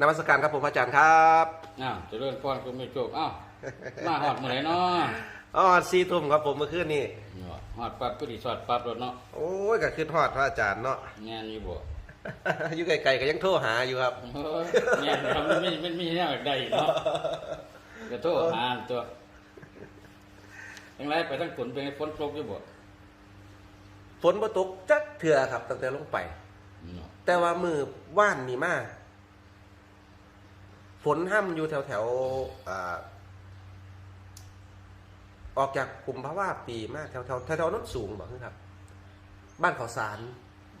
นมัสการครับผมอาจารย์ครับอ้าวเจะเริ่มพรคุณไม่โชคอ้าวมาหอดเมื่อไหร่เนาะอ๋อซีทุ่มครับผมเมื่อคืนนี่หอดปั๊บก็ดีสอดปั๊บรถเนาะโอ้ยก็คือทอดพระอาจารย์เนาะงานอยู่บ่อยู่ไกลๆก็ยังโทรหาอยู่ครับเฮ้ยงานเราไม่ไม่ไม่ไม่แน่แบบใดเนาะจะโทษหาตัวทั้งไรไปทั้งฝนเป็นไงฝนตกอยู่บ่ฝนบ่ตกจักเถื่อครับตั้งแต่ลงไปเนาะแต่ว่ามือว่านนี่มา ฝนห้ำอยู่แถวแถวๆอ่าออกจากกลุ่มพระว่าปีมากแถวแถวแถวแถวๆนั้นสูงบอกครับ บ้านเขาสาร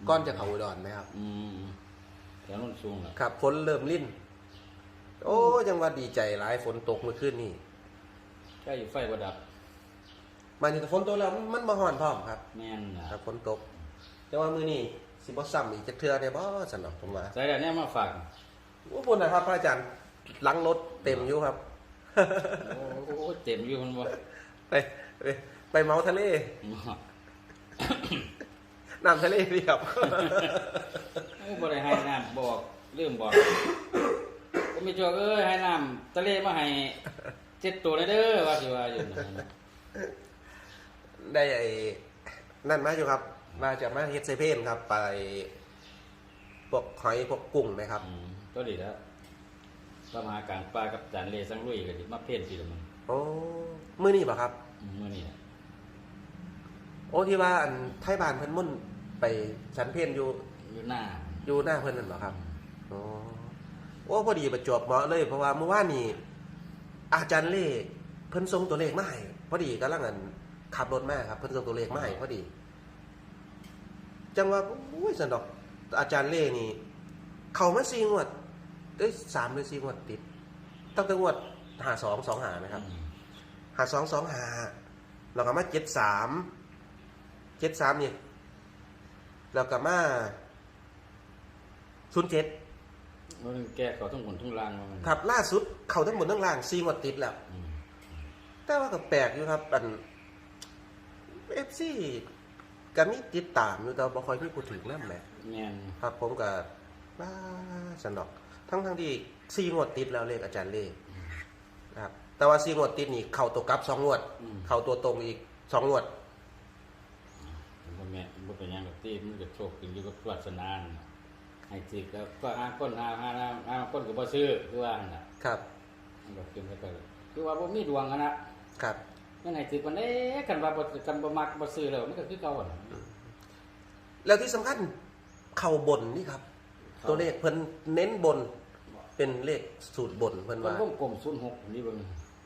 ก้อนจะเขาอุดรไหมครับ อืมแถวนู้นสูงน่ะครับฝนเริ่มลิ่น โอ้ยังว่าดีใจหลายฝนตกเมื่อคืนนี่ใกล้อยู่ไฟบ่ดับมาถึงฝนตกแล้วมันมาห่อนพร้อมครับแม่นน่ะครับฝนตก แต่ว่ามือนี่สิบ่ซ้ำอีกจะเทื่อเนี่ยบ่สนอกผมว่าใส่แล้วเนี่ยมาฝากโอ้ปุ่นนะครับพระอาจารย์ หลังรถเต็มอยู่ครับโอ้โหเต็มอยู่มันบ่ไปไปไปเมาทะเลน้ำทะเลพี่ครับโอ้บ่ได้ให้น้ำบอกลืมบอกก็ไม่โชคเอ้ยให้น้ำทะเลมาให้เจ็ดตัวเลยเด้อว่าสิว่าอยู่นะได้ไอ้นั่นมาอยู่ครับมาจากมาเฮ็ดเซเพนครับ ไปพวกหอยพวกกุ้งไหมครับอืมก็ดีแล้ว ก็มาหากลางป่ากับจานเลสังลุยกันดิมาเพ่นสิละมันโอ้มือนี่ป่ะครับอืมมื่อนี้น่ะโอ้ที่ว่าอันไทยบ้านเพิ่นมุ่นไปสันเพนอยู่อยู่หน้าอยู่หน้าเพิ่นนั่นเหรอครับโอ้โอ้พอดีประจวบเหมาะเลย เพราะว่าเมื่อวานนี้อาจารย์เล่เพิ่นส่งตัวเลขมาให้พอดีกำลังอันขับรถมาครับ เพิ่นส่งตัวเลขมาให้พอดี จังว่าอุ้ยสนดอกอาจารย์เล่นี่ เขามาสี่งวด เอ้ยสามหรือสี่งวดติด ตั้งแต่งวดหาสองสองหานะครับอืมหาสองสองหาเราก็มาเจ็ดสามเจ็ดสามนี่เราก็มาศูนย์เจ็ดมันแก้เขาทั้งหมดทั้งรางว่ามันครับล่าสุดเขาทั้งหมดทั้งล่างซีงวดติดแล้ว อืมแต่ว่าก็แปลกอยู่ครับ อันเอฟซีก็มีติดตามอยู่แต่บ่ค่อยมีพูดถึงนั่นแหละ แม่นครับผมก็บ้าสนดอก ทั้งทั้งที่ซีงวดติดแล้วเลขอาจารย์เลขครับ แต่ว่าซีงวดติดนี่เข้าตัวกลับสองงวด อืม เข้าตัวตรงอีกสองงวดบ่แม่นบ่เป็นหยังดอกที่มันก็โชคขึ้นอยู่กับวาสนาน่ะให้สิก็ก็หาคนหาหาหาหาคนก็บ่ซื้อคือว่าหั่นน่ะครับ มันก็ขึ้นไปก็คือว่าบ่มีดวงอะนะครับยังไงสิปานใดกันว่าบ่กันบ่มักบ่ซื้อแล้วมันก็คือเก่าอะน่ะแล้วที่สำคัญเข่าบนนี่ครับครับตัวเลขเพิ่นเน้นบน เป็นเลขสูตรบนเพิ่นมันว่าวงกลม06นี่เบิ่ง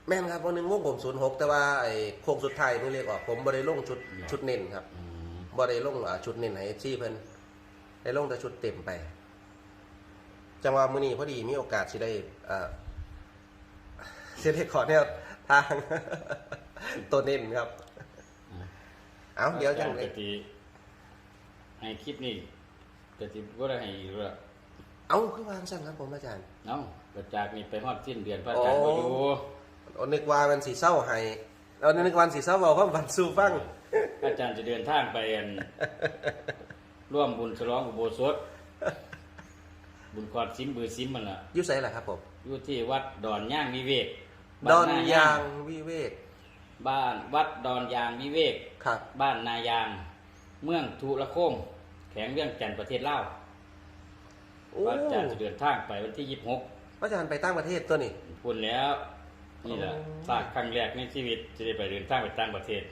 แม่นครับวันหนึ่งวงผมศูนย์หกแต่ว่าไอ้โค้งสุดท้ายนี่เลขออกผมบ่ได้ลงชุดอืมชุดเน้นครับอืมบ่ได้ลงอ่าชุดเน้นให้ซี่เพิ่นได้ลงแต่ชุดเต็มไป จังหวะมื้อนี้พอดีมีโอกาสสิได้อ่าสิได้ขอแนวทาง ตัวเน้นครับ เอาเดี๋ยวจังกเลยติให้คลิปนี้กติบ่ได้ให้อีกแล้วเอาคือวางซั่นครับผมอาจารย์ เอ้าก็จากนี้ไปฮอดสิ้นเดือนพระอาจารย์โอ้บ่อยู่เอานึกว่ามันสิเศร้าให้เอานึกว่ามันสิเศร้าเว้าความฝันสู่ฟังอาจารย์จะเดินทางไปอันร่วมบุญฉลองอุโบสถ บุญกอดซิมบือซิมมันล่ะอยู่ไสล่ะครับผมอยู่ที่วัดดอนย่างวิเวกดบ้อนนยางวิเวก บ้านวัดดอนยางวิเวกครับ บ้านนายาง เมืองทุระโคมแขวงเวียงจันทน์ประเทศลาว โอ้พระอาจารย์จะเดินทางไปวันที่ยี่สิบหกอาจารย์ไปต่างประเทศตัวนี้พูดแล้ว นี่แหละโอ้ฝากครั้งแรกในชีวิตจะได้ไปเดินทางไปต่างประเทศ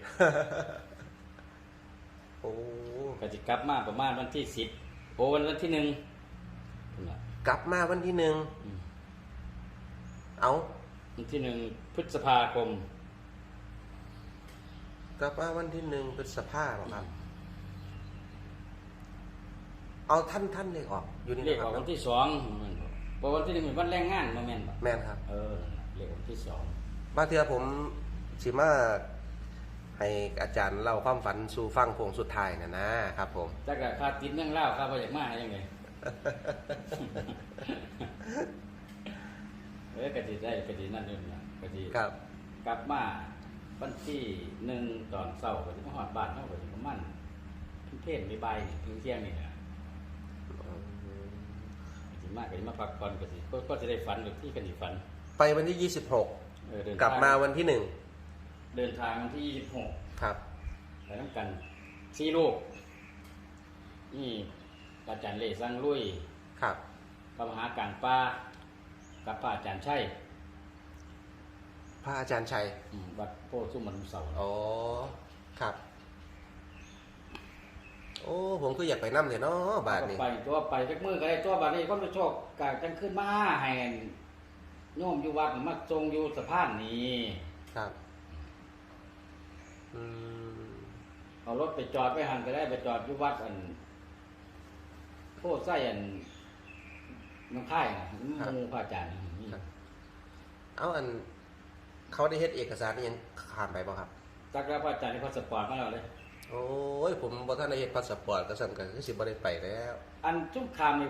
โอ้ก็จะกลับมาประมาณวันที่สิบโอ้วันวันที่หนึ่งนั่นล่ะกลับมาวันที่หนึ่งอืมเอาวันที่หนึ่งพฤษภาคมกลับมาวันที่หนึ่งพฤษภาคมครับ เอาท่านท่านเลขออกอยู่นี่เรียนะกครัอบอกวันที่สองเพราะวันที่หนึ่งเป็นวันแรงงานมาแม่นบ่แม่นครับ เออเรียกวันที่สองบางเทือผมสิมาให้อาจารย์เล่าความฝันสู่ฟังโพงสุดท้ายนะนะครับผมจักรคาติดเมืองเล่าวข้าพเจ้ามายังไง เอ้ยกะทิได้กะทินั่นนี่นะกะทิครับ กลับมาวันที่หนึ่งตอนเช้าก็จะมาหอดบ้านเนาะก็จะประมาณเที่ยงบ่ายๆถึงเที่ยงนี่นะจะ มากก็สิมาพักผ่อนก็สิก็ก็จะได้ฝันแบบที่กันสิฝัน ไปวันที่ เออเดิน26 กลับมาวันที่เดินทางวันที่1ครับ26ไปนํกันสี่ลูกนี่อาจารย์เล่สังลุยครับ พระมหากลางป่ากับพระอาจารย์ชัยพระอาจารย์ชัย อืมวัดโพธิ์สุมนเสา อ๋อ ครับ โอ้ผมก็อยากไปนั่เลยเนาะบาทก็นี้ไปตัวไปจักมือก็ได้ตัวบัดนี้คนไปโชคกจังขึ้นมาให้โยมอยู่วัดมาทรงอยู่สะพานนี้ครับอืมเอารถไปจอดไปหันก็ได้ไปจอดอยู่วัดอันโพธิ์ไส้อันน้องค่ายนะหมูพระอาจารย์นี่ครับเอาอัน เขาได้เฮ็ดเอกสารนี่ยังขามไปป่ะครับจักรพระอาจารย์ที่พาสปอร์ตมาแล้วเลย โอ้ยผมบ่ท่านได้เฮ็ดพาสปอร์ตก็สั่นก็คือสิบ่ได้ไปแล้วอันจุ่มคามนี่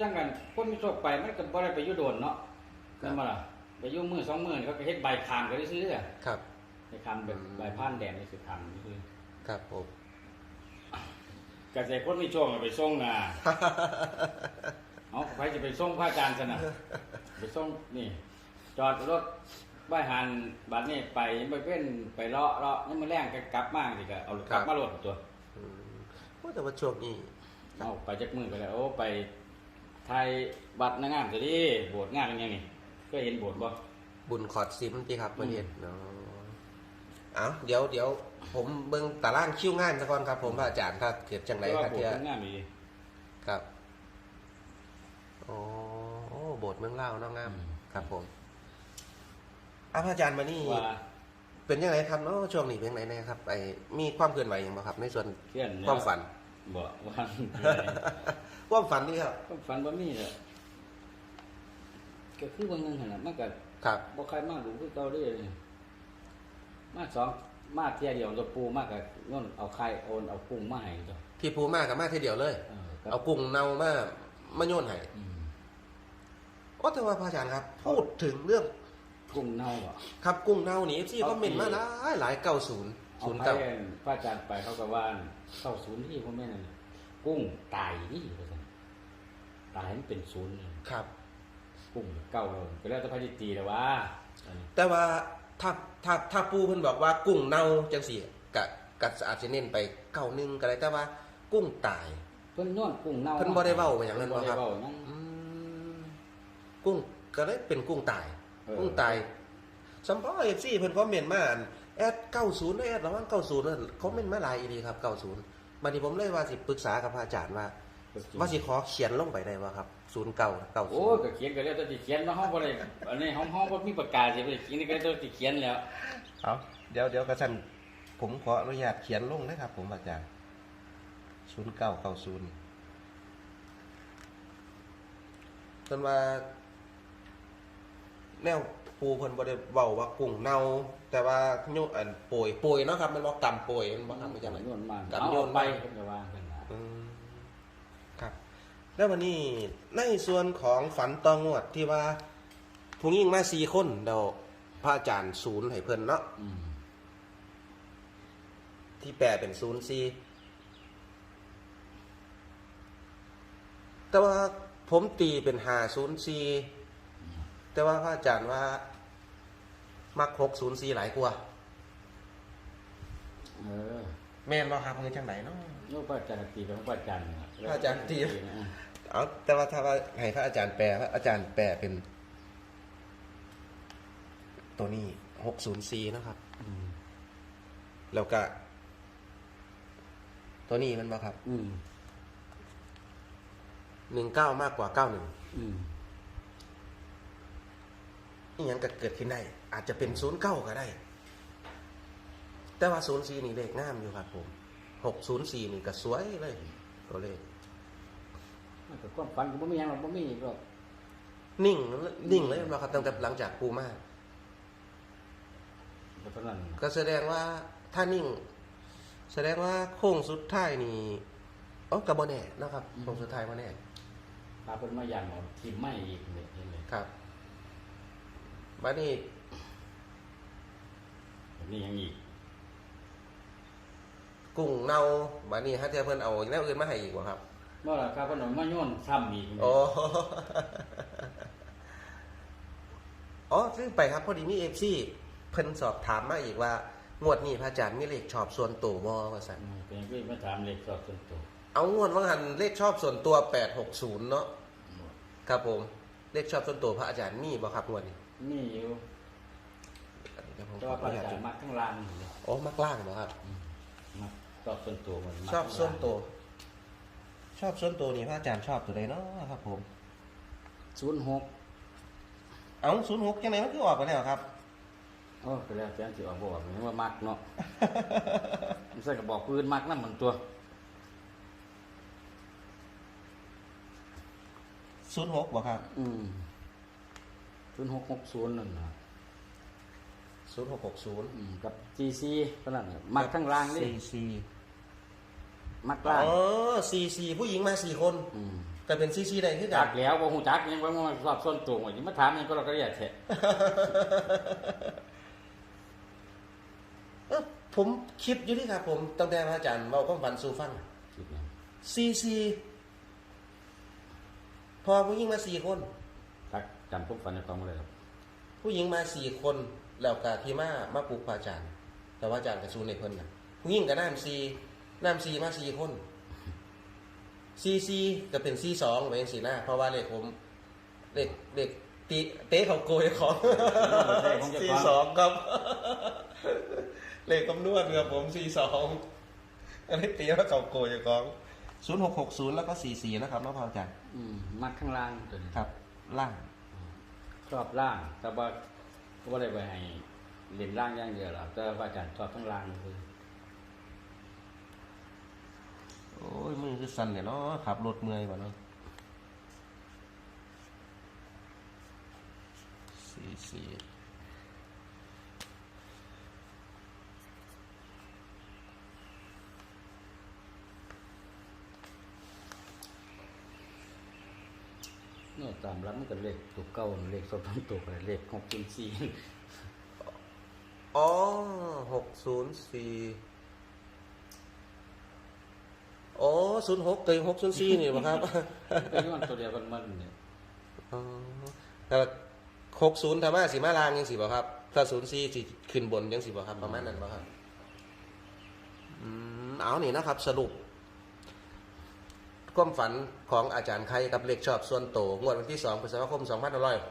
จังกันคนมีโชคไปมันก็บ่ได้ไปอยู่โดนเนาะครับนั่นมาล่ะไปอยู่มือสองมือนี่เขาก็เฮ็ดใบคามก็ได้ซื้ออะครับใบคามแบบใบผ่านแดนนี่คือคามนี่คือครับผมเกษตรคนมีโชคก็ไปส่งน่ะเอาใครจะไปส่งพระอาจารย์ซะนะไปส่งนี่ จอดรถ บ้านหันบัดนี้ไปไปเป็นไปเลาะเลาะนี่มันแรงก็กลับมาสิก็เอากลับมาโหลดตัวอืมโอ้แต่ว่าช่วงนี้เอาไปจักมือไปแล้วโอ้ไปไทยบัตรนางงามสิดิโบสถ์งามเป็นยังนี่ก็เห็นโบสถ์บ่บุญขอดซิมที่ครับอืมมาเฮ็ดเนาะเอาเดี๋ยวเดี๋ยวผมเบิ่งตารางคิวงานซะก่อนครับผมพระอาจารย์ถ้าเกิดจังไดแต่ว่าครับโบสเที่ยถ์มันงามดีครับโอ้โอ้โบสถ์เมืองเล่าวเนาะงามครับผม อาพระอาจารย์มานี่ว่าเป็นยังไงครับเนาะช่วงนี้เป็นยังไงแนะครับไอ้มีความเคลื่อนไหวอย่างบ่ครับ ในส่วนเพื่อนความฝันบ่ว่าความฝันนี่ครับความฝันบ่มีเลยก็คือบางนึงหั่นน่ะมันก็ครับบ่ใครมาดูคือเก่าเด้เลยมาสองมาเที่ยเดียวตัวปูมากกับย้อนเอาไข่โอนเอากุ้งมาให้ตัวที่ภูมากับมาทีเดียวเลยเออครับเอากุ้งเน่ามามาโยนให้อืมโอ้แต่ว่าพระอาจารย์ครับ พูดถึงเรื่อง กุ้งเน่าอะครับกุ้งเน่านี่ที่เอาก็เมนมาหลายหลายเก้าศูนย์เอาศูนย์ไปเก้าพระอาจารย์ไปเขาก็ว่าเข้าศูนย์ที่พ่อแม่นั่นน่ะกุ้งตายนี่ว่าซั่นตายมันเป็นศูนย์เลยครับ กุ้งเก่าเลยก็แล้วแต่พระจิตีแต่ว่าอันนี้แต่ว่าถ้าถ้าถ้าปูเพิ่นบอกว่ากุ้งเน่าจังสี่กะกะอาจจะเน้นไปเก้าหนึ่งก็ได้แต่ว่ากุ้งตาย เพิ่นนวดกุ้งเน่าเพิ่นบ่ได้เว้าว่าหยังนั้นบ่บ่ได้ครับเว้าหยัง อืมกุ้งก็เลยเป็นกุ้งตาย เออกุ้งตายสัมภาระเอฟซีเพิ่นคอมเมนต์มาอันแอดเก้าศูนย์แอดระวังเก้าศูนย์นั่นคอมเมนต์มาหลายอีดีครับเก้าศูนย์บัดนี้ผมเลยว่าสิปรึกษากับพระอาจารย์ว่าว่าสิขอเขียนลงไปได้ว่าครับศูนย์เก้าเก้าศูโอ้นยย์ก็เขียนก็แล้วแต่สิเขียนเนาะเฮาบ่ได้อันนี้เฮาเฮาบ่มีปากกาสิไปเขียนนี่ก็แล้วแต่สิเขียนแล้วเอาเดี๋ยวเดี๋ยวกระสันผมขออนุญาตเขียนลงนะครับ ผมอาจารย์ศูนย์เก้าเก้าศูนย์จนว่า แนวปูเพิ่นบ่ได้เว้าว่ากุ้งเน่าแต่ว่าโยอันโปยโปยเนาะครับมันบ่กำโปยมันบ่ทำมาจากไหนโยนมากลับเอาโยนไปไปเพิ่นก็ว่ากันนะอืมครับ แล้ววันนี้ในส่วนของฝันตองวดที่ว่าผู้หญิงมาสี่คนเดาพระอาจารย์ศูนย์ให้เพิ่นเนาะอืมที่แปลเป็นศูนย์สี่แต่ว่าผมตีเป็นหาศูนย์สี่ แต่ว่าพระอาจารย์ว่า มักหกศูนย์สี่หลายกว่าเออแม่นบ่ครับมือจังไหนเนาะโยกพระอาจารย์ตีของพระอาจารย์นะพระอาจารย์ตีนะเอาแต่ว่าถ้าว่าให้พระอาจารย์แปลพระอาจารย์แปลเป็น ตัวนี้หกศูนย์สี่นะครับ อืมแล้วก็ ตัวนี้มันบ่ครับอืมหนึ่งเก้ามากกว่าเก้าหนึ่งอืม นี่ยังก็เกิดขึ้นได้ อาจจะเป็นศูนย์เก้าก็ได้ แต่ว่าศูนย์สี่นี่เลขงามอยู่ครับผมหกศูนย์สี่นี่ก็สวยเลยตัวเลขมันก็ความฝันก็บ่มีหยังหรอกบ่มีหรอกนิ่งนิ่งเลยมาครับตั้งแต่หลังจากปูมาก็เท่านั้นก็แสดงว่าถ้านิ่ง แสดงว่าโค้งสุดท้ายนี่อ๋อกระบอแน่นะครับโค้งสุดท้ายมาแน่พาเพิ่นมายันเอาทีมไม่อีกเนี่ยเห็นเลยครับ บัดนี้แบบนี้ยังอีก กุ้งเน่าบัดนี้ฮะเทียเพิ่นเอาแนวอื่นมาให้อีกบ่ครับมบ่ล่ะครับเพิ่นเอามาโยนซ้ำอีกโอ้อ๋อซื้อไปครับพอดีมีเอฟซีเพิ่นสอบถามมาอีกว่างวดนี้พระอาจารย์มีเลขชอบส่วนตัวบ่ว่าซั่นอืมเป็นพี่มาถามเลขสอบส่วนตัว เอางวดว่าหันเลขชอบส่วนตัว860เนาะครับผม เลขชอบส่วนตัวพระอาจารย์มีบ่ครับงวดนี้ นี่อยู่เดี๋ยวผมก็ขอพอระนุญาอาตจารดูย์มักข้างล่างนี่เลยอ๋อมักล่างบ่ครับ มักชอบส่วนตัวมันมักชอบส่วนตัว ชอบส่วนตัวนี่พระอาจารย์ชอบตัวใดเนาะครับ ผม ศูนย์หกเอา06จังไดมันคือออกไปแล้วครับ โอ้ก็แล้วแต่สิออกบ่ออกนี่ว่ามักเนาะ มันใส่กระบอกปืนมักนำมันตัว06บ่ครับ อืม ศูนย์หกหกศูนย์นั่นนะ0660อืมกับ GC เท่านั้นน่ะมักข้างล่างนี่ CC มักอ๋ล่างอ CC ผู้หญิงมาสี่คนอืมแต่เป็น CC ได้คือกัจานกแล้วบ่ฮู้จักยังบ่มาสอบส่วนตัวว่าสิมาถามหยังก็เราก็เรียกแท้เออผมคิดอยู่นี่ครับ ผมตั้งแต่พระอาจารย์เว้าความฝันสู่ฟังคิดหยัง CC พอผู้หญิงมาสี่คนตัก จำพวกฝันในความบ่ได้ครับ ผู้หญิงมาสี่คนแล้วก็ที่มามาปลูกพระอาจารย์ แต่ว่าอาจารย์กับซูนในเพิ่นน่ะผู้หญิงกับน้ำซีน้ำซีมาสี่คนซีซีก็เป็นซีสองไว้สีหน้า เพราะว่าเลขผมเลขเลขตีเตะเขาโกยของซีสองครับ เลขคำนวณครับผมซีสองอันนี้ตีแล้วเขาโกยของศูนย์หกหกศูนย์แล้วก็สี่สี่นะครับน้องพออาจารย์อืมมักข้างล่างตัวนี้ครับล่าง ชอบล่าง แต่ว่าก็บ่ได้ไปให้เรียนล่างอย่างเดียวหรอกแต่ว่าอาจารย์ชอบข้งล่างคือโอ้ยมือคือสั่นเนี่ยเนาะขับรถเมื่อยกว่าเนาะสี่สี่ เนาะตามรักมันก็เลขตัวเก่าเลขสอบทั้งตัวก็เลข6.4อ๋อหกศูนย์สี่อ๋อศูนย์หกเตยหกศูนย์สี่นี่ป่ะครับก็ย้อนตัวเดียวกันมันเนี่ยอ๋อแล้วหกศูนย์ธรรมะสีมาลางยังสิบ่ครับ ถ้าศูนย์สี่สิขึ้นบนยังสิบ่ครับ ประมาณนั้นบ่ครับ อืม เอานี่นะครับ สรุป ความฝันของอาจารย์ไข่กับเลขชอบส่วนโตวงวดวันที่2พฤษภาคม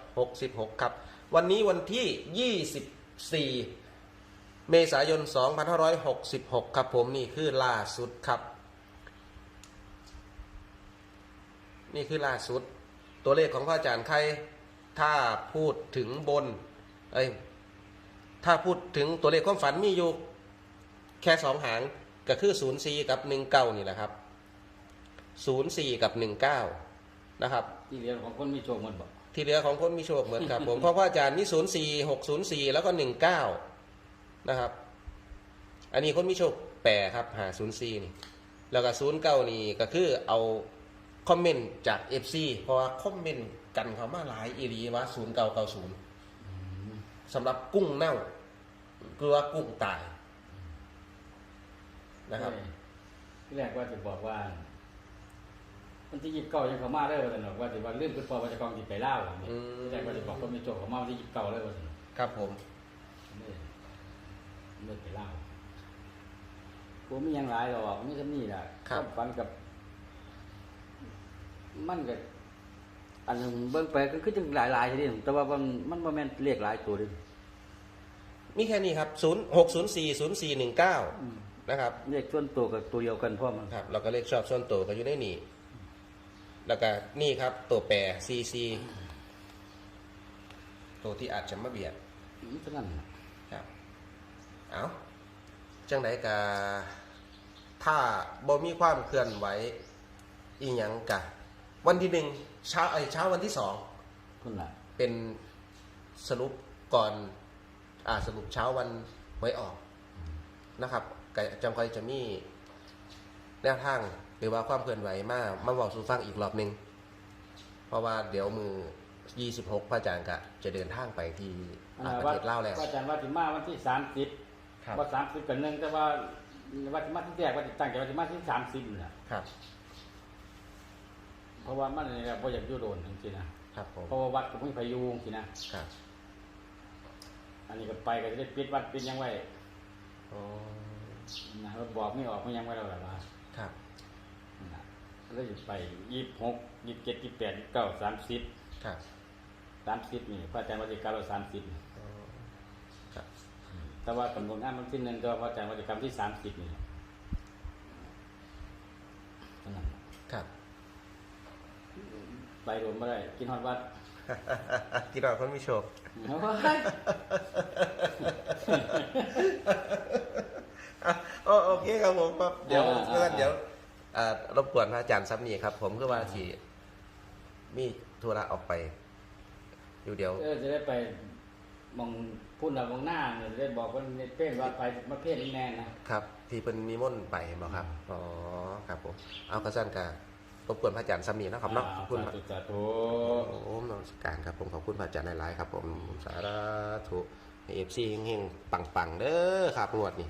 2566 ครับ วันนี้วันที่ 24 เมษายน 2566 ครับผมนี่คือล่าสุดครับ นี่คือล่าสุด ตัวเลขของพระอาจารย์ไข่ถ้าพูดถึงบนเอ้ยถ้าพูดถึงตัวเลขความฝันมีอยู่แค่สองหางก็คือ04กับ 19 นี่แหละครับ 04กับ19นะครับ ที่เรียนของคนมีโชคหมดบ่ที่เหลือของคนมีโชคเหมือนครับผม เพราะว่าอาจารย์นี่04 604แล้วก็19นะครับ อันนี้คนมีโชคแปรครับหา04นี่ แล้วก็09นี่ก็คือเอาคอมเมนต์จาก FC เพราะว่าคอมเมนต์กันเขามาหลายอีรีว่า0990สำหรับกุ้งเน่าคือว่ากุ้งตายนะครับ ที่แรกว่าจะบอกว่า วันที่ยี่สิบเก้ายังเขามาได้ว่าสนุกว่าจะว่าเรื่องคุณพ่อว่าจะกองจิไปเล่าว่าเนี่ยอืมที่แรกว่าจะบอกคนมีโชคเขามาวันที่ยี่สิบเก้าเลยว่าสนุกครับผมไม่ไม่ไปเล่าผมมีหยังหลายหรอกไม่ใช่นี่แหละครับวามฝันกับ มันก็อันหนึงเบิ่งไปก็คือจังหลายๆทีเดียวแต่ว่ามันมันบ่แม่นเลขหลายตัวเดิมีแค่นี้ครับ0 6 0 4 0 4 1 9นะครับเลขส่วนตัวกับตัวเดียวกันเพราะมัน ครับเราก็เลขชอบส่วนตัวก็อยู่ในนี่ แล้วก็นี่ครับตัวแปร CC ตัวที่อาจจะมาเบียดอืมเท่านั้นน่ะครับเอาจังไดกะถ้าบ่มีความเคลื่อนไหวอีหยังกะ วันที่หนึ่งเช้าไอ้ยเช้าวันที่สองคนละเป็นสรุปก่อนอ่าสรุปเช้าวันไว้ออกนะครับก็จำคอยจะมี แนวทางหรือว่าความเคลื่อนไหวมามาบอกสู่ฟังอีกรอบหนึ่งเพราะว่าเดี๋ยวมือ 26 พระอาจารย์กะจะเดินทางไปที่อันอ่านั้นประว่าเทศลาวแล้วว่าอาจารย์ว่าสิมาวันที่สามสิบครับ ว่าสามสิบกับหนึ่งแต่ว่าว่าสิมาที่แรกว่าสิตั้งใจว่าสิมาที่สามสิบนี่แหละครับ เพราะว่ามันนี่แหละบ่อยากอยู่โดนจริงๆนะครับผมเพราะว่าวัดก็ไม่พยุงสินะครับอันนี้ก็ไปก็จะได้ปิดวัดปิดหยังไว้อ๋อนะว่าบอกไม่ออกไม่ยังไว้แล้วล่ะว่า ครับนะแล้วอยู่ไปยี่สิบหกยี่สิบเจ็ดยี่สิบแปดยี่สิบเก้าสามสิบครับสามสิบนี่พระอาจารย์วัติการเราสามสิบอ๋อครับ แต่ว่ากำหนดงานมันที่หนึ่งก็พระอาจารย์วัติกรรมที่สามสิบนี่เท่านั้นครับ ไปรวมไม่ได้กินฮอดวัดที่เราคนมีโชคเอาไว้อะ โอโอเคครับผมครับเดี๋ยวอ่าอ่า เพื่อนเดี๋ยวอ่ารบกวนพระอาจารย์ซับนี่ครับ ผมคือว่าที่มีธุระออกไป อยู่เดี๋ยว เออจะได้ไปมองพูดเรามองหน้าเนี่ยจะได้บอกว่าในเป็นว่าไปมาเพศนี้แน่นะครับ ที่เป็นมีม่นต์ไปบอกครับอ๋อครับผมเอากระสั้นการรบกวนพระอาจารย์ซับนี่นะครับเนาะขอบคุณสาธุสาธุ โอ้นมัสการครับผมขอบคุณพระอาจารย์หลายๆครับ ผมสาธุเอฟซีเฮงๆปังๆเด้อครับงวดนี้